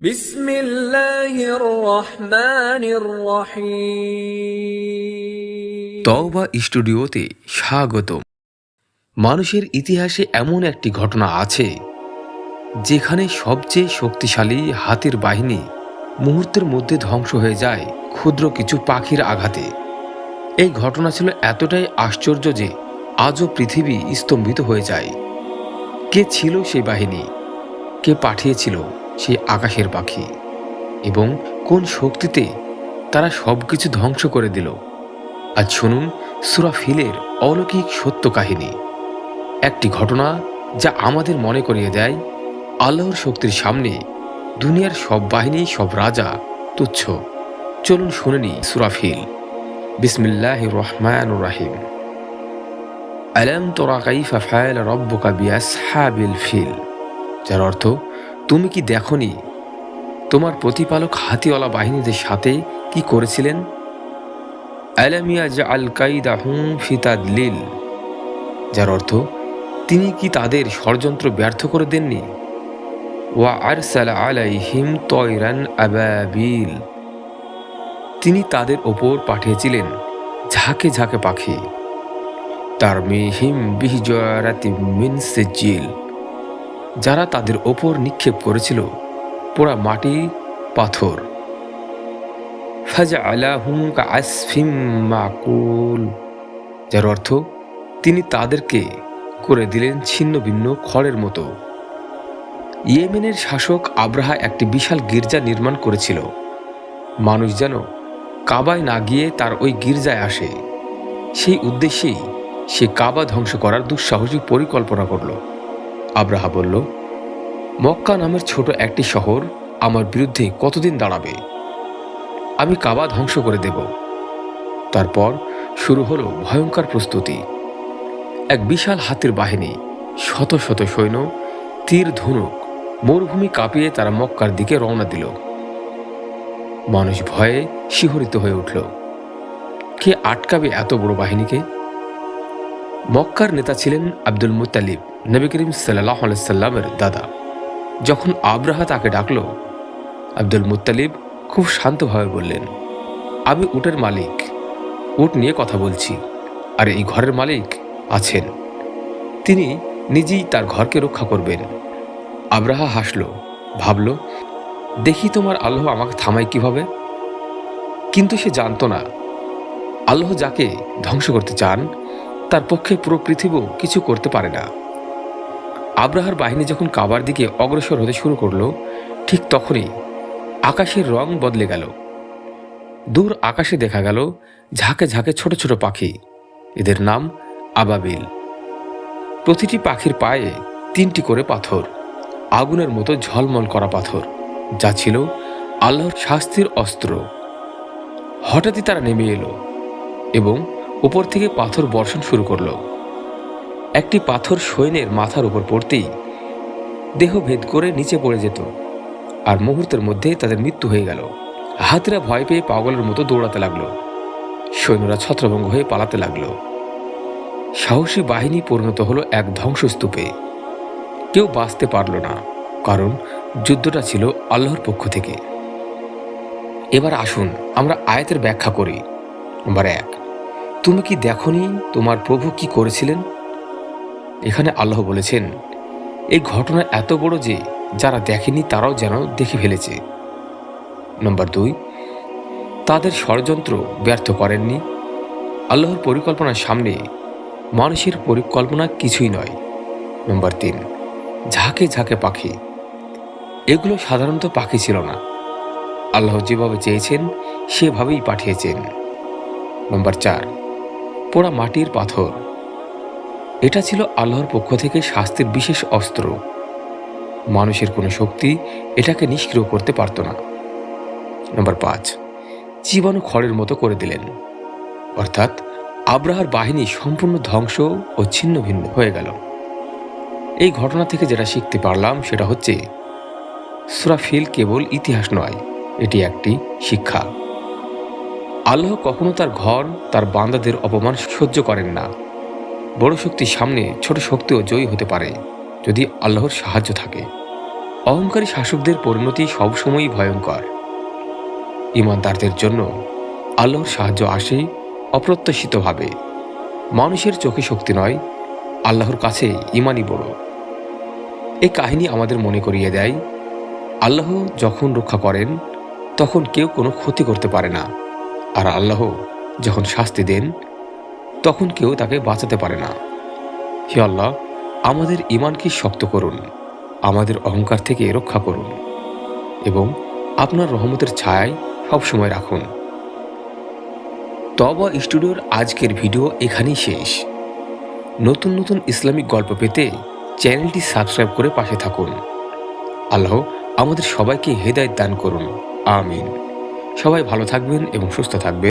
بسم الله الرحمن الرحيم তওবা স্টুডিওতে স্বাগতম মানুষের ইতিহাসে এমন একটি ঘটনা আছে যেখানে সবচেয়ে শক্তিশালী হাতির বাহিনী মুহূর্তের মধ্যে ধ্বংস হয়ে যায় ক্ষুদ্র কিছু পাখির আঘাতে এই ঘটনা ছিল এতটাই আশ্চর্য যে আজও পৃথিবী স্তম্ভিত হয়ে যায় কে ছিল সেই বাহিনী কে পাঠিয়েছিল সেই আকাশের পাখি এবং কোন শক্তিতে তারা সবকিছু ধ্বংস করে দিল। আজ শুনুন সুরাফিলের অলৌকিক সত্য কাহিনী। একটি ঘটনা যা আমাদের মনে করিয়ে দেয়, আল্লাহর শক্তির সামনে দুনিয়ার সব বাহিনী, সব রাজা, তুচ্ছ। চলুন শুনে নি সুরাফিল বিসমিল্লাহ রহমান রাহিম। আলম তোরা কাইফা ফায়াল রব্বকা বিয়াসহাবিল ফিল, যার অর্থ তুমি কি দেখনি? তোমার প্রতিপালক হাতিওয়ালা বাহিনীদের সাথে কি করেছিলেন? আল যার অর্থ, তিনি কি তাদের ষড়যন্ত্র ব্যর্থ করে দেননি? ওয়া আরসাল তিনি তাদের ওপর পাঠিয়েছিলেন ঝাঁকে ঝাঁকে পাখি। তার মিহিম বিহিজরাতি মিন সিজিল যারা তাদের ওপর নিক্ষেপ করেছিল, পোড়া মাটি, পাথর। ফাজা যার অর্থ তিনি তাদেরকে করে দিলেন ছিন্ন ভিন্ন খড়ের মতো। ইয়েমেনের শাসক আব্রাহা একটি বিশাল গির্জা নির্মাণ করেছিল। মানুষ যেন কাবায় না গিয়ে তার ওই গির্জায় আসে। সেই উদ্দেশ্যেই সে কাবা ধ্বংস করার দুঃসাহসিক পরিকল্পনা করল। আব্রাহা বলল, মক্কা নামের ছোট একটি শহর আমার বিরুদ্ধে কতদিন দাঁড়াবে? আমি কাবা ধ্বংস করে দেব। তারপর শুরু হলো ভয়ঙ্কর প্রস্তুতি। এক বিশাল হাতির বাহিনী, শত শত সৈন্য, তীর ধনুক, মরুভূমি কাঁপিয়ে তারা মক্কার দিকে রওনা দিল। মানুষ ভয়ে শিহরিত হয়ে উঠল। কে আটকাবে এত বড় বাহিনীকে? মক্কার নেতা ছিলেন আব্দুল মুতালিব নবী করিম সাল্লাহ সাল্লামের দাদা। যখন আব্রাহা তাকে ডাকল, আব্দুল মুতালিব খুব শান্তভাবে বললেন, আমি উটের মালিক। উট নিয়ে কথা বলছি, আর এই ঘরের মালিক আছেন। তিনি নিজেই তার ঘরকে রক্ষা করবেন। আব্রাহা হাসল, ভাবল, দেখি তোমার আল্লাহ আমাকে থামাই কীভাবে? কিন্তু সে জানতো না। আল্লাহ যাকে ধ্বংস করতে চান, তার পক্ষে পুরো পৃথিবীও কিছু করতে পারে না। আব্রাহার বাহিনী যখন কাবার দিকে অগ্রসর হতে শুরু করল, ঠিক তখনই আকাশের রং বদলে গেল। দূর আকাশে দেখা গেল ঝাঁকে ঝাঁকে ছোট ছোট পাখি। এদের নাম আবাবিল। প্রতিটি পাখির পায়ে তিনটি করে পাথর, আগুনের মতো ঝলমল করা পাথর, যা ছিল আল্লাহর শাস্তির অস্ত্র। হঠাৎই তারা নেমে এলো এবং উপর থেকে পাথর বর্ষণ শুরু করল। একটি পাথর সৈন্যের মাথার উপর পড়তেই দেহ ভেদ করে নিচে পড়ে যেত আর মুহূর্তের মধ্যে তাদের মৃত্যু হয়ে গেল। হাতিরা ভয় পেয়ে পাগলের মতো দৌড়াতে লাগল। সৈন্যরা ছত্রভঙ্গ হয়ে পালাতে লাগল। সাহসী বাহিনী পরিণত হলো এক ধ্বংসস্তূপে। কেউ বাঁচতে পারল না, কারণ যুদ্ধটা ছিল আল্লাহর পক্ষ থেকে। এবার আসুন, আমরা আয়াতের ব্যাখ্যা করি। নম্বর এক, তুমি কি দেখনি তোমার প্রভু কি করেছিলেন? এখানে আল্লাহ বলেছেন, এই ঘটনা এত বড় যে যারা দেখেনি তারাও যেন দেখে ফেলেছে। নম্বর দুই, তাদের ষড়যন্ত্র ব্যর্থ করেননি। আল্লাহর পরিকল্পনার সামনে মানুষের পরিকল্পনা কিছুই নয়। নম্বর তিন, ঝাঁকে ঝাঁকে পাখি। এগুলো সাধারণত পাখি ছিল না। আল্লাহ যেভাবে চেয়েছেন, সেভাবেই পাঠিয়েছেন। নম্বর চার, পোড়া মাটির পাথর এটা ছিল আল্লাহর পক্ষ থেকে শাস্তির বিশেষ অস্ত্র। মানুষের কোনো শক্তি এটাকে নিষ্ক্রিয় করতে পারত না। নম্বর পাঁচ, জীবাণু খড়ের মতো করে দিলেন। অর্থাৎ আব্রাহার বাহিনী সম্পূর্ণ ধ্বংস ও ছিন্ন ভিন্ন হয়ে গেল। এই ঘটনা থেকে যেটা শিখতে পারলাম সেটা হচ্ছে সুরাফিল কেবল ইতিহাস নয়, এটি একটি শিক্ষা। আল্লাহ কখনো তার ঘর, তার বান্দাদের অপমান সহ্য করেন না। বড় শক্তির সামনে ছোট শক্তিও জয়ী হতে পারে, যদি আল্লাহর সাহায্য থাকে। অহংকারী শাসকদের পরিণতি সবসময়ই ভয়ঙ্কর। ইমানদারদের জন্য আল্লাহর সাহায্য আসে অপ্রত্যাশিতভাবে। মানুষের চোখে শক্তি নয়, আল্লাহর কাছে ইমানই বড়। এই কাহিনী আমাদের মনে করিয়ে দেয়, আল্লাহ যখন রক্ষা করেন, তখন কেউ কোনো ক্ষতি করতে পারে না। আর আল্লাহ যখন শাস্তি দেন তখন কেউ তাকে বাঁচাতে পারে না। হে আল্লাহ, আমাদের ইমানকে শক্ত করুন, আমাদের অহংকার থেকে রক্ষা করুন এবং আপনার রহমতের ছায়ায় সবসময় রাখুন। তবা স্টুডিওর আজকের ভিডিও এখানেই শেষ। নতুন নতুন ইসলামিক গল্প পেতে চ্যানেলটি সাবস্ক্রাইব করে পাশে থাকুন। আল্লাহ আমাদের সবাইকে হেদায়ত দান করুন। আমিন। সবাই ভালো থাকবেন এবং সুস্থ থাকবেন।